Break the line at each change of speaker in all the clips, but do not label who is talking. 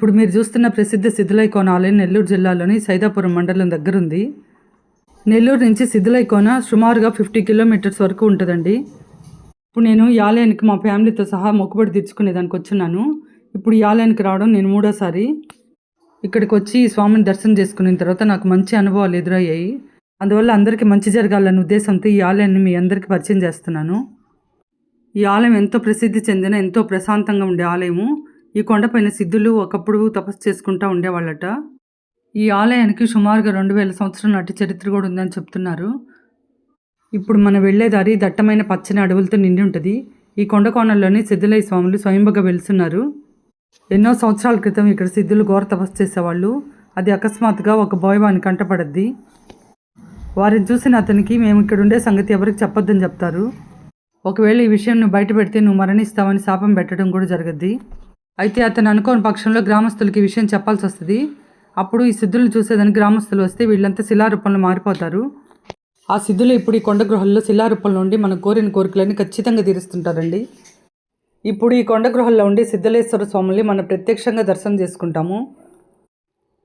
ఇప్పుడు మీరు చూస్తున్న ప్రసిద్ధ శిథిలైకోన ఆలయం నెల్లూరు జిల్లాలోని సైదాపురం మండలం దగ్గర ఉంది నెల్లూరు నుంచి శిథిలైకోన సుమారుగా ఫిఫ్టీ కిలోమీటర్స్ వరకు ఉంటుందండి. ఇప్పుడు నేను ఈ ఆలయానికి మా ఫ్యామిలీతో సహా మొక్కుబడి తీర్చుకునేదానికి వచ్చున్నాను. ఇప్పుడు ఈ ఆలయానికి రావడం నేను మూడోసారి. ఇక్కడికి వచ్చి ఈ స్వామిని దర్శనం చేసుకున్న తర్వాత నాకు మంచి అనుభవాలు ఎదురయ్యాయి. అందువల్ల అందరికీ మంచి జరగాలన్న ఉద్దేశంతో ఈ ఆలయాన్ని మీ అందరికీ పరిచయం చేస్తున్నాను. ఈ ఆలయం ఎంతో ప్రసిద్ధి చెందిన ఎంతో ప్రశాంతంగా ఉండే ఆలయము. ఈ కొండపైన సిద్ధులు ఒకప్పుడు తపస్సు చేసుకుంటూ ఉండేవాళ్ళట. ఈ ఆలయానికి సుమారుగా రెండు వేల సంవత్సరం నాటి చరిత్ర కూడా ఉందని చెప్తున్నారు. ఇప్పుడు మనం వెళ్ళే దారి దట్టమైన పచ్చని అడవులతో నిండి ఉంటుంది. ఈ కొండ కోణంలోనే సిద్ధులయ్య స్వాములు స్వయంభగా వెలుస్తున్నారు. ఎన్నో సంవత్సరాల క్రితం ఇక్కడ సిద్ధులు ఘోర తపస్సు చేసేవాళ్ళు. అది అకస్మాత్తుగా ఒక బోయవాని కంటపడద్ది. వారిని చూసిన అతనికి మేము ఇక్కడ ఉండే సంగతి ఎవరికి చెప్పొద్దని చెప్తారు. ఒకవేళ ఈ విషయం నువ్వు బయట పెడితే నువ్వు మరణిస్తావని శాపం పెట్టడం కూడా జరగద్ది. అయితే అతను అనుకోని పక్షంలో గ్రామస్తులకి విషయం చెప్పాల్సి వస్తుంది. అప్పుడు ఈ సిద్ధులు చూసేదానికి గ్రామస్తులు వస్తే వీళ్ళంతా శిలారూపంలో మారిపోతారు. ఆ సిద్ధులు ఇప్పుడు ఈ కొండ గృహల్లో శిలారూపంలో ఉండి మన కోరిన కోరికలని ఖచ్చితంగా తీరుస్తుంటారండి. ఇప్పుడు ఈ కొండ గృహల్లో ఉండి సిద్ధలేశ్వర స్వాముల్ని మనం ప్రత్యక్షంగా దర్శనం చేసుకుంటాము.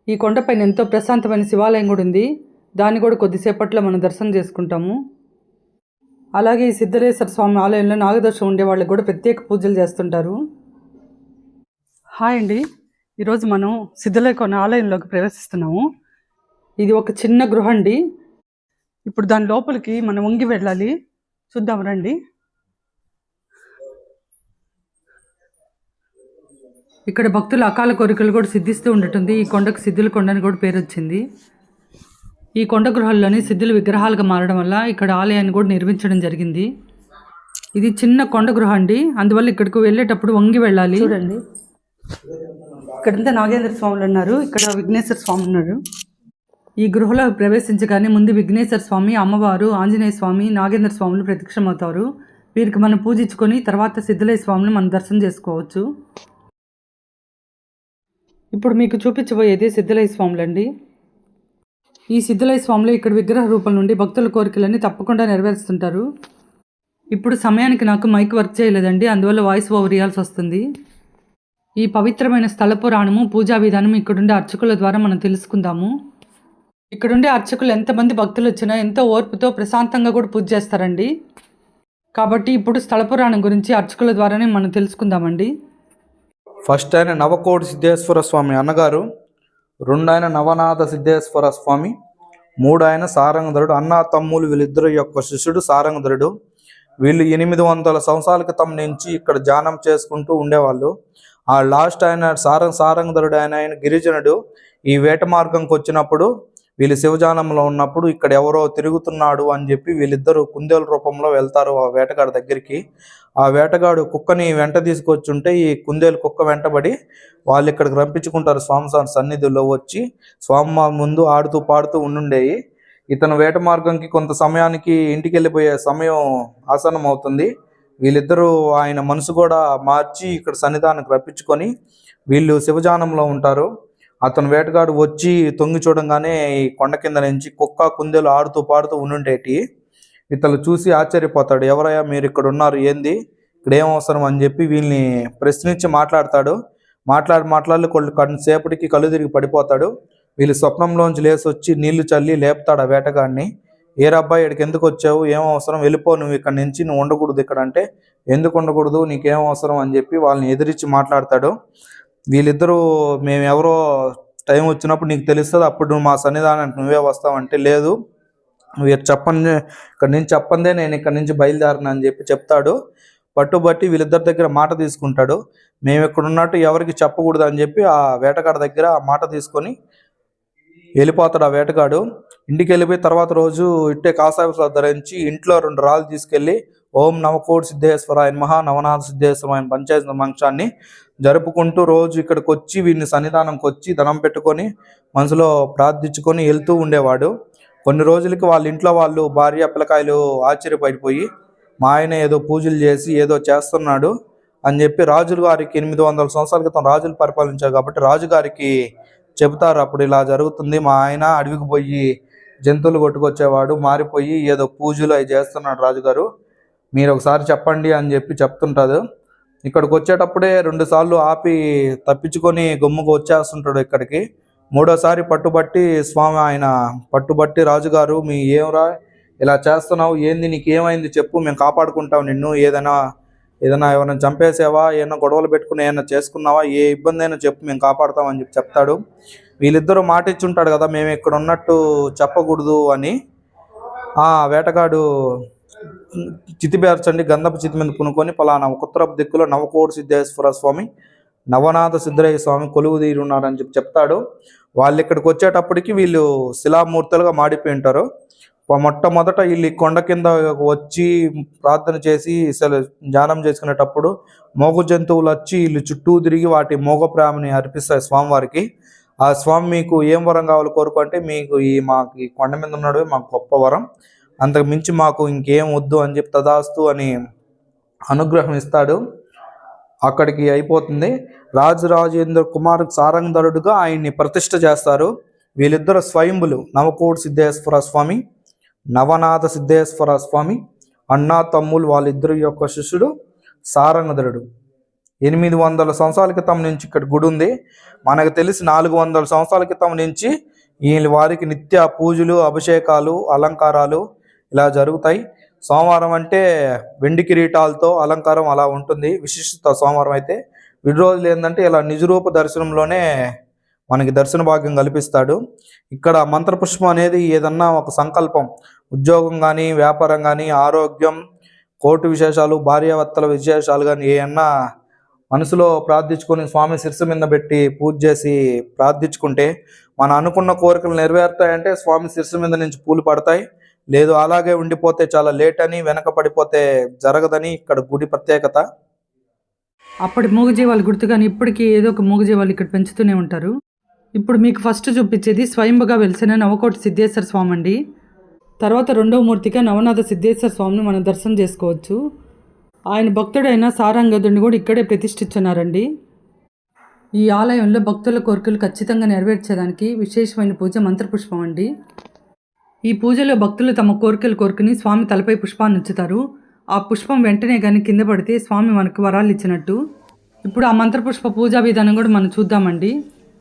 ఈ కొండపైన ఎంతో ప్రశాంతమైన శివాలయం కూడా ఉంది. దాన్ని కూడా కొద్దిసేపట్లో మనం దర్శనం చేసుకుంటాము. అలాగే ఈ సిద్ధలేశ్వర స్వామి ఆలయంలో నాగదోషం ఉండే వాళ్ళకి కూడా ప్రత్యేక పూజలు చేస్తుంటారు. హాయ్ అండి. ఈరోజు మనం సిద్ధలేకొన ఆలయంలోకి ప్రవేశిస్తున్నాము. ఇది ఒక చిన్న గృహ అండి. ఇప్పుడు దాని లోపలికి మనం వంగి వెళ్ళాలి. చూద్దాం రండి. ఇక్కడ భక్తుల అకాల కోరికలు కూడా సిద్ధిస్తూ ఉండటుంది ఈ కొండకు సిద్ధుల కొండ అని కూడా పేరు వచ్చింది. ఈ కొండ గృహాల్లోని సిద్ధులు విగ్రహాలుగా మారడం వల్ల ఇక్కడ ఆలయాన్ని కూడా నిర్మించడం జరిగింది. ఇది చిన్న కొండ గృహ అండి. అందువల్ల ఇక్కడికి వెళ్ళేటప్పుడు వంగి వెళ్ళాలి. చూడండి. ఇక్కడంతా నాగేంద్ర స్వాములు ఉన్నారు. ఇక్కడ విఘ్నేశ్వర స్వామి ఉన్నారు. ఈ గృహలో ప్రవేశించగానే ముందు విఘ్నేశ్వర స్వామి అమ్మవారు ఆంజనేయ స్వామి నాగేంద్ర స్వాములు ప్రత్యక్షమవుతారు. వీరికి మనం పూజించుకొని తర్వాత సిద్ధలయ స్వామిని మనం దర్శనం చేసుకోవచ్చు. ఇప్పుడు మీకు చూపించబోయేది సిద్ధలయ్య స్వాములండి. ఈ సిద్ధలయ స్వాములు ఇక్కడ విగ్రహ రూపం నుండి భక్తుల కోరికలన్నీ తప్పకుండా నెరవేరుస్తుంటారు. ఇప్పుడు సమయానికి నాకు మైక్ వర్క్ చేయలేదండి అందువల్ల వాయిస్ ఓవర్ ఇవ్వాల్సి వస్తుంది. ఈ పవిత్రమైన స్థల పురాణము పూజా విధానం ఇక్కడుండే అర్చకుల ద్వారా మనం తెలుసుకుందాము. ఇక్కడుండే అర్చకులు ఎంతమంది భక్తులు వచ్చినా ఎంతో ఓర్పుతో ప్రశాంతంగా కూడా పూజ చేస్తారండి. కాబట్టి ఇప్పుడు స్థల పురాణం గురించి అర్చకుల ద్వారానే మనం తెలుసుకుందామండి.
ఫస్ట్ ఆయన నవకోటి సిద్ధేశ్వర స్వామి అన్నగారు రెండు ఆయన నవనాథ సిద్ధేశ్వర స్వామి మూడు ఆయన సారంగధరుడు అన్న తమ్ములు వీళ్ళిద్దరు యొక్క శిష్యుడు సారంగధరుడు. వీళ్ళు ఎనిమిది వందల సంవత్సరాల క్రితం నుంచి ఇక్కడ ధ్యానం చేసుకుంటూ ఉండేవాళ్ళు. ఆ లాస్ట్ ఆయన సారం సారంగధరుడు ఆయన ఆయన గిరిజనుడు ఈ వేట మార్గంకి వచ్చినప్పుడు వీళ్ళు శివజానంలో ఉన్నప్పుడు ఇక్కడ ఎవరో తిరుగుతున్నాడు అని చెప్పి వీళ్ళిద్దరూ కుందేల రూపంలో వెళ్తారు ఆ వేటగాడి దగ్గరికి. ఆ వేటగాడు కుక్కని వెంట తీసుకొచ్చుంటే ఈ కుందేలు కుక్క వెంటబడి వాళ్ళు ఇక్కడికి రంపించుకుంటారు స్వామి సన్నిధిలో వచ్చి స్వామి ముందు ఆడుతూ పాడుతూ ఉండుండేవి ఇతను వేట మార్గంకి కొంత సమయానికి ఇంటికి వెళ్ళిపోయే సమయం ఆసనం అవుతుంది వీళ్ళిద్దరూ ఆయన మనసు కూడా మార్చి ఇక్కడ సన్నిధానం రప్పించుకొని వీళ్ళు శివజానంలో ఉంటారు. అతను వేటగాడు వచ్చి తొంగి చూడంగానే ఈ కొండ కింద నుంచి కుక్క కుందేలు ఆడుతూ పాడుతూ ఉండుండేటి. ఇతను చూసి ఆశ్చర్యపోతాడు ఎవరయ్యా మీరు ఇక్కడ ఉన్నారు? ఏంది? ఇక్కడ ఏం అవసరం? అని చెప్పి వీళ్ళని ప్రశ్నించి మాట్లాడతాడు. మాట్లాడి మాట్లాడి కొళ్ళు కన్సేపటికి కళ్ళు తిరిగి పడిపోతాడు. వీళ్ళు స్వప్నంలోంచి లేచి వచ్చి నీళ్ళు చల్లి లేపుతాడు ఆ వేటగాడిని. ఏ అబ్బాయి ఇక్కడికి ఎందుకు వచ్చావు? ఏం అవసరం? వెళ్ళిపో నువ్వు ఇక్కడ నుంచి నువ్వు ఉండకూడదు ఇక్కడ అంటే. ఎందుకు ఉండకూడదు? నీకేం అవసరం? అని చెప్పి వాళ్ళని ఎదిరించి మాట్లాడతాడు. వీళ్ళిద్దరూ మేము ఎవరో టైం వచ్చినప్పుడు నీకు తెలుస్తుంది అప్పుడు నువ్వు మా సన్నిధానానికి నువ్వే వస్తావంటే లేదు వీరు చెప్పండి ఇక్కడ నుంచి చెప్పందే నేను ఇక్కడ నుంచి బయలుదేరను అని చెప్పి చెప్తాడు. పట్టుబట్టి వీళ్ళిద్దరి దగ్గర మాట తీసుకుంటాడు. మేము ఇక్కడ ఉన్నట్టు ఎవరికి చెప్పకూడదు అని చెప్పి ఆ వేటగాడి దగ్గర ఆ మాట తీసుకొని వెళ్ళిపోతాడు ఆ వేటగాడు. ఇంటికి వెళ్ళిపోయి తర్వాత రోజు ఇట్టే కాసాయ ధరించి ఇంట్లో రెండు రాళ్ళు తీసుకెళ్ళి ఓం నవకోటి సిద్ధేశ్వరాయ మహా నవనాథ ఆయన పంచాయతీ మంచాన్ని జరుపుకుంటూ రోజు ఇక్కడికి వచ్చి వీడిని సన్నిధానంకి వచ్చి ధనం పెట్టుకొని మనసులో ప్రార్థించుకొని వెళ్తూ ఉండేవాడు. కొన్ని రోజులకి వాళ్ళ ఇంట్లో వాళ్ళు భార్య పిల్లకాయలు ఆశ్చర్యపడిపోయి మా ఆయన ఏదో పూజలు చేసి ఏదో చేస్తున్నాడు అని చెప్పి రాజుల గారికి ఎనిమిది వందల సంవత్సరాల క్రితం రాజులు పరిపాలించారు కాబట్టి రాజుగారికి చెబుతారు అప్పుడు ఇలా జరుగుతుంది మా ఆయన అడవికి పోయి జంతువులు కొట్టుకొచ్చేవాడు మారిపోయి ఏదో పూజలు అవి చేస్తున్నాడు రాజుగారు. మీరు ఒకసారి చెప్పండి అని చెప్పి చెప్తుంటాడు ఇక్కడికి వచ్చేటప్పుడే రెండు సార్లు ఆపి తప్పించుకొని గమ్ముకు వచ్చేస్తుంటాడు ఇక్కడికి. మూడోసారి పట్టుబట్టి స్వామి ఆయన పట్టుబట్టి రాజుగారు మీ ఏమరా? ఇలా చేస్తున్నావు? ఏంది? నీకు ఏమైంది చెప్పు మేము కాపాడుకుంటాం నిన్ను. ఏదైనా ఏదైనా ఎవరైనా చంపేసావా? ఏమైనా గొడవలు పెట్టుకుని ఏమైనా చేసుకున్నావా? ఏ ఇబ్బంది అయినా చెప్పు మేము కాపాడుతామని చెప్పి చెప్తాడు. వీళ్ళిద్దరూ మాట ఇచ్చుంటాడు కదా మేము ఇక్కడ ఉన్నట్టు చెప్పకూడదు అని. ఆ వేటగాడు చితిపేర్చండి గంధపు చితి మీద పునుకొని పలానా ఉత్తరపు దిక్కులో నవకోటి సిద్ధేశ్వర స్వామి నవనాథ సిద్ధరయ్య స్వామి కొలువు తీరి ఉన్నారని చెప్పి చెప్తాడు. వాళ్ళు ఇక్కడికి వచ్చేటప్పటికి వీళ్ళు శిలామూర్తులుగా మాడిపోయి ఉంటారు. మొట్టమొదట వీళ్ళు కొండ కింద వచ్చి ప్రార్థన చేసి ధ్యానం చేసుకునేటప్పుడు మోగ జంతువులు వచ్చి వీళ్ళు చుట్టూ తిరిగి వాటి మోగ ప్రేమని అర్పిస్తాయి స్వామివారికి. ఆ స్వామి మీకు ఏం వరం కావాలి కోరుకుంటే మీకు ఈ మాకు ఈ కొండ మీద ఉన్నాడు మాకు గొప్ప వరం. అంతకు మించి మాకు ఇంకేం వద్దు అని చెప్పి తదాస్తు అని అనుగ్రహం ఇస్తాడు. అక్కడికి అయిపోతుంది. రాజరాజేంద్ర కుమార్ సారంగధరుడుగా ఆయన్ని ప్రతిష్ట చేస్తారు. వీళ్ళిద్దరు స్వయంబులు నవకోటి సిద్ధేశ్వర స్వామి నవనాథ సిద్ధేశ్వర స్వామి అన్నా తమ్ములు వాళ్ళిద్దరు యొక్క శిష్యుడు సారంగధరుడు ఎనిమిది వందల సంవత్సరాల క్రితం నుంచి ఇక్కడ గుడి ఉంది. మనకు తెలిసి నాలుగు వందల సంవత్సరాల క్రితం నుంచి వీళ్ళ వారికి నిత్య పూజలు అభిషేకాలు అలంకారాలు ఇలా జరుగుతాయి. సోమవారం అంటే వెండి కిరీటాలతో అలంకారం అలా ఉంటుంది. విశిష్టత సోమవారం అయితే విడి రోజులు ఏంటంటే ఇలా నిజరూప దర్శనంలోనే మనకి దర్శన భాగ్యం కల్పిస్తాడు. ఇక్కడ మంత్రపుష్పం అనేది ఏదన్నా ఒక సంకల్పం. ఉద్యోగం కానీ వ్యాపారం కానీ ఆరోగ్యం కోర్టు విశేషాలు భార్యాభర్తల విశేషాలు కానీ ఏమన్నా మనసులో ప్రార్థించుకొని స్వామి శిరసు మీద పెట్టి పూజ చేసి ప్రార్థించుకుంటే మన అనుకున్న కోరికలు నెరవేరుతాయంటే స్వామి శిరసు మీద నుంచి పూలు పడతాయి. లేదు అలాగే ఉండిపోతే చాలా లేట్ అని వెనక పడిపోతే జరగదని ఇక్కడ గుడి ప్రత్యేకత.
అప్పటి మూగజీవాలు గుర్తుగాని ఇప్పటికీ ఏదో ఒక మూగజీవాలు ఇక్కడ పెంచుతూనే ఉంటారు. ఇప్పుడు మీకు ఫస్ట్ చూపించేది స్వయంభుగా వెలిసిన నవకోటి సిద్ధేశ్వర స్వామి అండి తర్వాత రెండవ మూర్తిగా నవనాథ సిద్ధేశ్వర స్వామిని మనం దర్శనం చేసుకోవచ్చు. ఆయన భక్తుడైన సారంగదుడిని కూడా ఇక్కడే ప్రతిష్ఠించున్నారండి. ఈ ఆలయంలో భక్తుల కోరికలు ఖచ్చితంగా నెరవేర్చేదానికి విశేషమైన పూజ మంత్రపుష్పం అండి. ఈ పూజలో భక్తులు తమ కోరికలు కోరుకుని స్వామి తలపై పుష్పాన్ని ఉంచుతారు. ఆ పుష్పం వెంటనే కానీ కింద పడితే స్వామి మనకు వరాలు ఇచ్చినట్టు. ఇప్పుడు ఆ మంత్రపుష్ప పూజా విధానం కూడా మనం చూద్దామండి.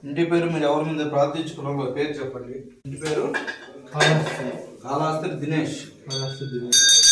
ఇంటి పేరు మీరు ఎవరి మీద ప్రార్థించుకున్నారో పేరు చెప్పండి. ఇంటి పేరు? కాళహస్తి. దినేష్. స్వామి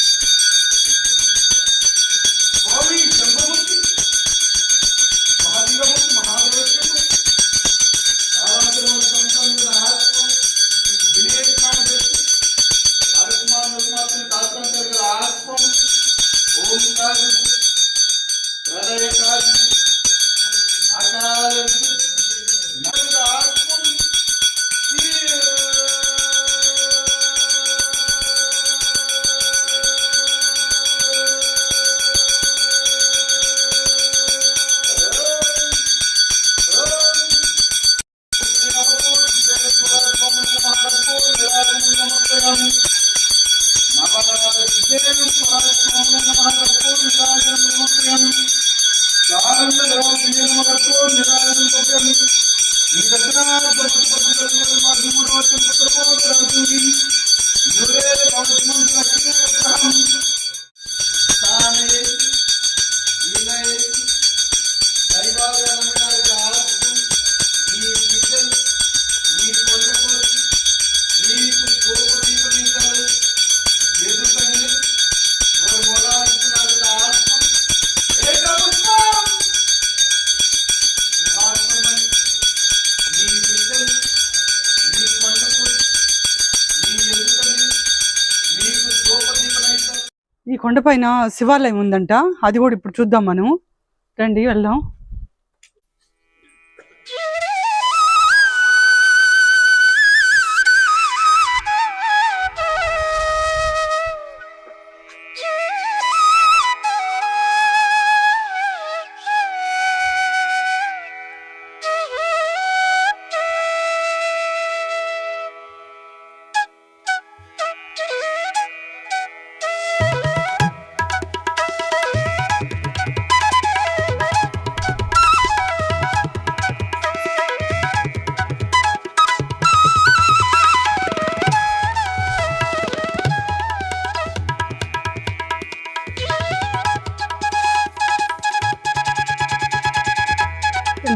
కొండపైన శివాలయం ఉందంట. అది కూడా ఇప్పుడు చూద్దాం మనం. రండి వెళ్దాం.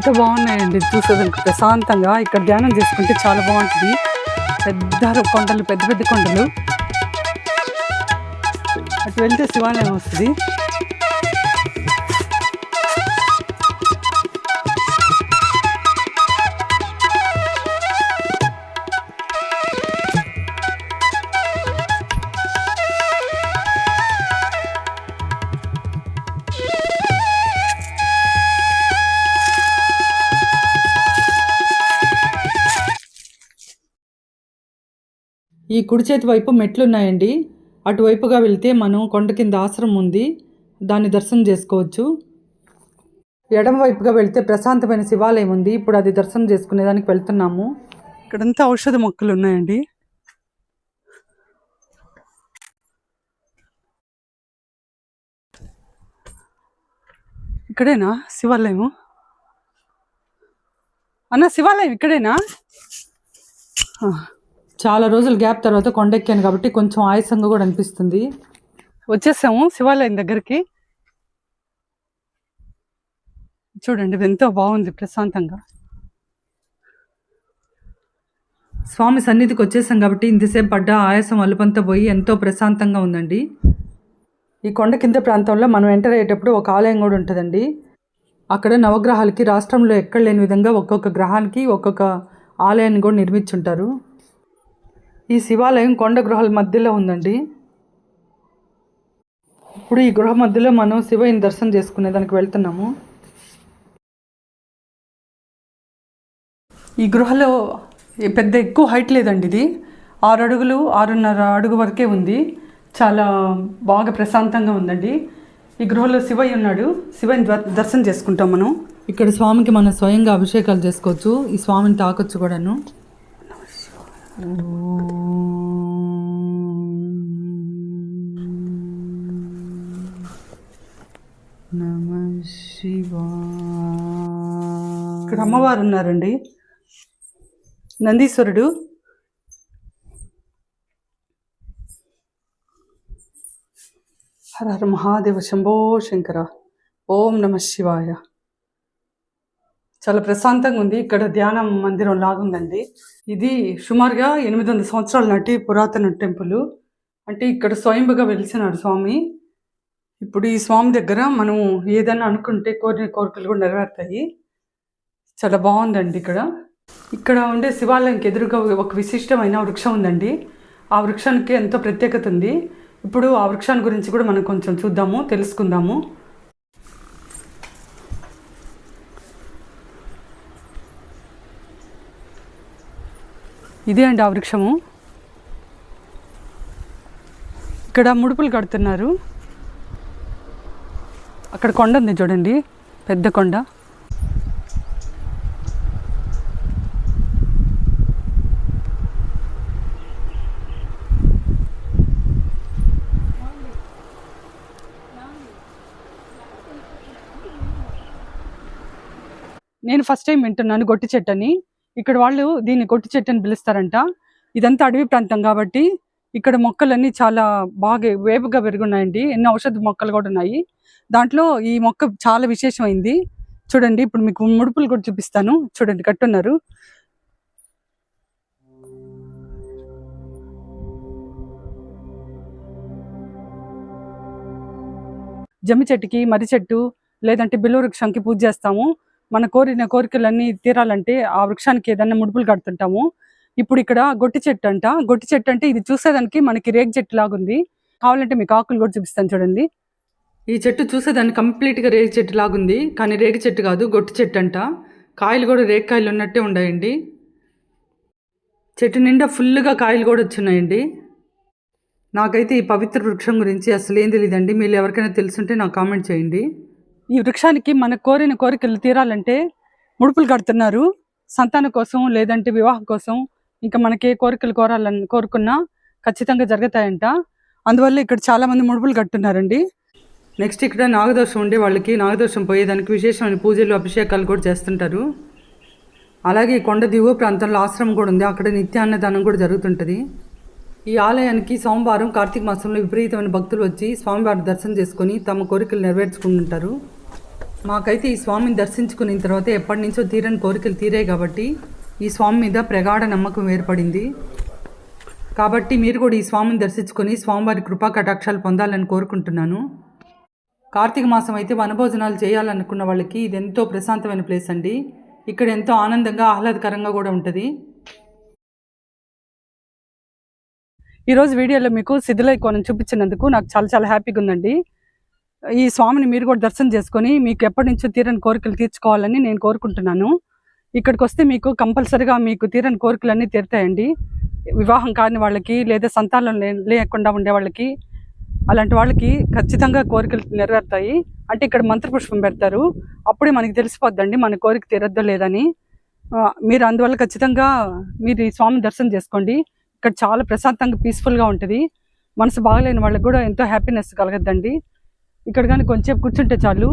ఎంత బాగున్నాయండి చూసేదానికి. ప్రశాంతంగా ఇక్కడ ధ్యానం చేసుకుంటే చాలా బాగుంటుంది. పెద్ద కొండలు పెద్ద పెద్ద కొండలు. అటు వెళ్తే శివాలయం వస్తుంది. ఈ కుడి చేతి వైపు మెట్లు ఉన్నాయండి అటువైపుగా వెళ్తే మనం కొండ కింద ఆశ్రమం ఉంది. దాన్ని దర్శనం చేసుకోవచ్చు. ఎడమ వైపుగా వెళ్తే ప్రశాంతమైన శివాలయం ఉంది. ఇప్పుడు అది దర్శనం చేసుకునేదానికి వెళ్తున్నాము. ఇక్కడంతా ఔషధ మొక్కలు ఉన్నాయండి. ఇక్కడేనా? శివాలయము అన్న శివాలయం ఇక్కడేనా? చాలా రోజులు గ్యాప్ తర్వాత కొండెక్కాను కాబట్టి కొంచెం ఆయాసంగా కూడా అనిపిస్తుంది. వచ్చేసాము శివాలయం దగ్గరికి. చూడండి ఎంతో బాగుంది ప్రశాంతంగా. స్వామి సన్నిధికి వచ్చేసాం కాబట్టి ఇంతసేపు పడ్డ ఆయాసం అలుపంతా పోయి ఎంతో ప్రశాంతంగా ఉందండి. ఈ కొండ కింద ప్రాంతంలో మనం ఎంటర్ అయ్యేటప్పుడు ఒక ఆలయం కూడా ఉంటుందండి. అక్కడ నవగ్రహాలకి రాష్ట్రంలో ఎక్కడ లేని విధంగా ఒక్కొక్క గ్రహానికి ఒక్కొక్క ఆలయాన్ని కూడా నిర్మించుంటారు. ఈ శివాలయం కొండ గృహాల మధ్యలో ఉందండి. ఇప్పుడు ఈ గృహ మధ్యలో మనం శివయ్యని దర్శనం చేసుకునే దానికి వెళ్తున్నాము. ఈ గృహలో పెద్ద ఎక్కువ హైట్ లేదండి ఇది. ఆరు అడుగులు ఆరున్నర అడుగు వరకే ఉంది. చాలా బాగా ప్రశాంతంగా ఉందండి. ఈ గృహలో శివయ్య ఉన్నాడు. శివయ్యని దర్శనం చేసుకుంటాం మనం. ఇక్కడ స్వామికి మనం స్వయంగా అభిషేకాలు చేసుకోవచ్చు. ఈ స్వామిని తాకొచ్చు కూడాను. ఇక్కడ అమ్మవారు ఉన్నారండి. నందీశ్వరుడు. హర హర మహాదేవ శంభో శంకర. ఓం నమ శివాయ. చాలా ప్రశాంతంగా ఉంది. ఇక్కడ ధ్యానం మందిరం లాగుందండి ఇది సుమారుగా ఎనిమిది వందల సంవత్సరాల నాటి పురాతన టెంపుల్. అంటే ఇక్కడ స్వయంభుగా వెలిసినాడు స్వామి. ఇప్పుడు ఈ స్వామి దగ్గర మనం ఏదైనా అనుకుంటే కోరిన కోరికలు కూడా నెరవేరుతాయి. చాలా బాగుందండి ఇక్కడ. ఇక్కడ ఉండే శివాలయంకి ఎదురుగా ఒక విశిష్టమైన వృక్షం ఉందండి. ఆ వృక్షానికి ఎంతో ప్రత్యేకత ఉంది. ఇప్పుడు ఆ వృక్షాన్ని గురించి కూడా మనం కొంచెం చూద్దాము తెలుసుకుందాము. ఇదే అండి ఆ వృక్షము. ఇక్కడ ముడుపులు కడుతున్నారు. అక్కడ కొండ ఉంది చూడండి పెద్ద కొండ. నేను ఫస్ట్ టైం వింటున్నాను గొట్టి చెట్టు అని ఇక్కడ వాళ్ళు దీన్ని గొట్టి చెట్టు అని పిలుస్తారంట. ఇదంతా అడవి ప్రాంతం కాబట్టి ఇక్కడ మొక్కలన్నీ చాలా బాగా వేపుగా పెరుగున్నాయండి ఎన్నో ఔషధ మొక్కలు కూడా ఉన్నాయి. దాంట్లో ఈ మొక్క చాలా విశేషమైంది. చూడండి ఇప్పుడు మీకు ముడుపులు కూడా చూపిస్తాను. చూడండి కట్టున్నారు. జమ్మి చెట్టుకి మర్రి చెట్టు లేదంటే బిల్వ వృక్షంకి పూజ చేస్తాము. మన కోరిన కోరికలన్నీ తీరాలంటే ఆ వృక్షానికి ఏదైనా ముడుపులు కడుతుంటాము. ఇప్పుడు ఇక్కడ గొట్టి చెట్టు అంట. గొట్టి చెట్టు అంటే ఇది చూసేదానికి మనకి రేగ్ చెట్టు లాగుంది. కావాలంటే మీకు ఆకులు కూడా చూపిస్తాను చూడండి. ఈ చెట్టు చూసేదాన్ని కంప్లీట్గా రేగి చెట్టు లాగుంది. కానీ రేగి చెట్టు కాదు గొట్టి చెట్టు అంట. కాయలు కూడా రేగికాయలు ఉన్నట్టే ఉన్నాయండి చెట్టు నిండా ఫుల్గా కాయలు కూడా వచ్చున్నాయండి. నాకైతే ఈ పవిత్ర వృక్షం గురించి అసలు ఏం తెలియదండి మీరు ఎవరికైనా తెలుసుంటే నాకు కామెంట్ చేయండి. ఈ వృక్షానికి మన కోరిన కోరికలు తీరాలంటే ముడుపులు కడుతున్నారు. సంతానం కోసం లేదంటే వివాహం కోసం ఇంకా మనకి కోరికలు కోరాలని కోరుకున్నా ఖచ్చితంగా జరుగుతాయంట. అందువల్ల ఇక్కడ చాలామంది ముడుపులు కట్టున్నారండి నెక్స్ట్ ఇక్కడ నాగదోషం ఉండే వాళ్ళకి నాగదోషం పోయేదానికి విశేషమైన పూజలు అభిషేకాలు కూడా చేస్తుంటారు. అలాగే కొండ దిగువ ప్రాంతంలో ఆశ్రమం కూడా ఉంది. అక్కడ నిత్య అన్నదానం కూడా జరుగుతుంటుంది. ఈ ఆలయానికి సోమవారం కార్తీక మాసంలో విపరీతమైన భక్తులు వచ్చి స్వామివారి దర్శనం చేసుకొని తమ కోరికలు నెరవేర్చుకుంటుంటారు. మాకైతే ఈ స్వామిని దర్శించుకున్న తర్వాత ఎప్పటి నుంచో తీరని కోరికలు తీరాయి కాబట్టి ఈ స్వామి మీద ప్రగాఢ నమ్మకం ఏర్పడింది. కాబట్టి మీరు కూడా ఈ స్వామిని దర్శించుకొని స్వామివారి కృపా కటాక్షాలు పొందాలని కోరుకుంటున్నాను. కార్తీక మాసం అయితే వనభోజనాలు చేయాలనుకున్న వాళ్ళకి ఇది ఎంతో ప్రశాంతమైన ప్లేస్ అండి. ఇక్కడ ఎంతో ఆనందంగా ఆహ్లాదకరంగా కూడా ఉంటుంది. ఈరోజు వీడియోలో మీకు శిథిలై కోణం చూపించినందుకు నాకు చాలా చాలా హ్యాపీగా ఉందండి. ఈ స్వామిని మీరు కూడా దర్శనం చేసుకొని మీకు ఎప్పటి నుంచో తీరని కోరికలు తీర్చుకోవాలని నేను కోరుకుంటున్నాను. ఇక్కడికి వస్తే మీకు కంపల్సరిగా మీకు తీరని కోరికలన్నీ తీరుతాయండి. వివాహం కాని వాళ్ళకి లేదా సంతానం లేకుండా ఉండే వాళ్ళకి అలాంటి వాళ్ళకి ఖచ్చితంగా కోరికలు నెరవేరుతాయి. అంటే ఇక్కడ మంత్రపుష్పం పెడతారు. అప్పుడే మనకి తెలిసిపోద్దండి మన కోరిక తీరద్దో లేదని. మీరు అందువల్ల ఖచ్చితంగా మీరు ఈ స్వామి దర్శనం చేసుకోండి. ఇక్కడ చాలా ప్రశాంతంగా పీస్ఫుల్గా ఉంటుంది. మనసు బాగలేని వాళ్ళకి కూడా ఎంతో హ్యాపీనెస్ కలగద్దండి. ఇక్కడ కానీ కొంచెం కూర్చుంటే చాలు.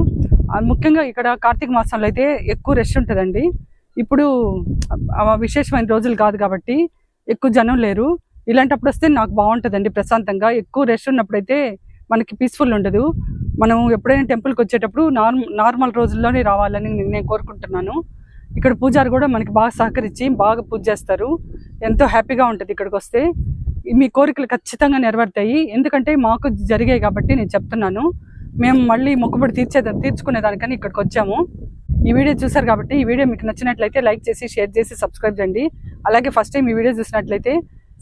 ముఖ్యంగా ఇక్కడ కార్తీక మాసంలో అయితే ఎక్కువ రష్ ఉంటుందండి. ఇప్పుడు విశేషమైన రోజులు కాదు కాబట్టి ఎక్కువ జనం లేరు. ఇలాంటప్పుడు వస్తే నాకు బాగుంటుందండి ప్రశాంతంగా. ఎక్కువ రష్ ఉన్నప్పుడైతే మనకి పీస్ఫుల్ ఉండదు. మనం ఎప్పుడైనా టెంపుల్కి వచ్చేటప్పుడు నార్మల్ నార్మల్ రోజుల్లోనే రావాలని నేను నేను కోరుకుంటున్నాను. ఇక్కడ పూజారు కూడా మనకి బాగా సహకరించి బాగా పూజ చేస్తారు. ఎంతో హ్యాపీగా ఉంటుంది ఇక్కడికి వస్తే. మీ కోరికలు ఖచ్చితంగా నెరవేరుతాయి. ఎందుకంటే మాకు జరిగాయి కాబట్టి నేను చెప్తున్నాను. మేము మళ్ళీ మొక్కుబడి తీర్చే తీర్చుకునేదానికని ఇక్కడికి వచ్చాము. ఈ వీడియో చూసారు కాబట్టి ఈ వీడియో మీకు నచ్చినట్లయితే లైక్ చేసి షేర్ చేసి సబ్స్క్రైబ్ చేయండి. అలాగే ఫస్ట్ టైం ఈ వీడియో చూసినట్లయితే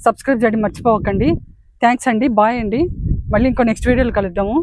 సబ్స్క్రైబ్ చేయడం మర్చిపోవకండి. థ్యాంక్స్ అండి. బాయ్ అండి. మళ్ళీ ఇంకో నెక్స్ట్ వీడియోలు కలుద్దాము.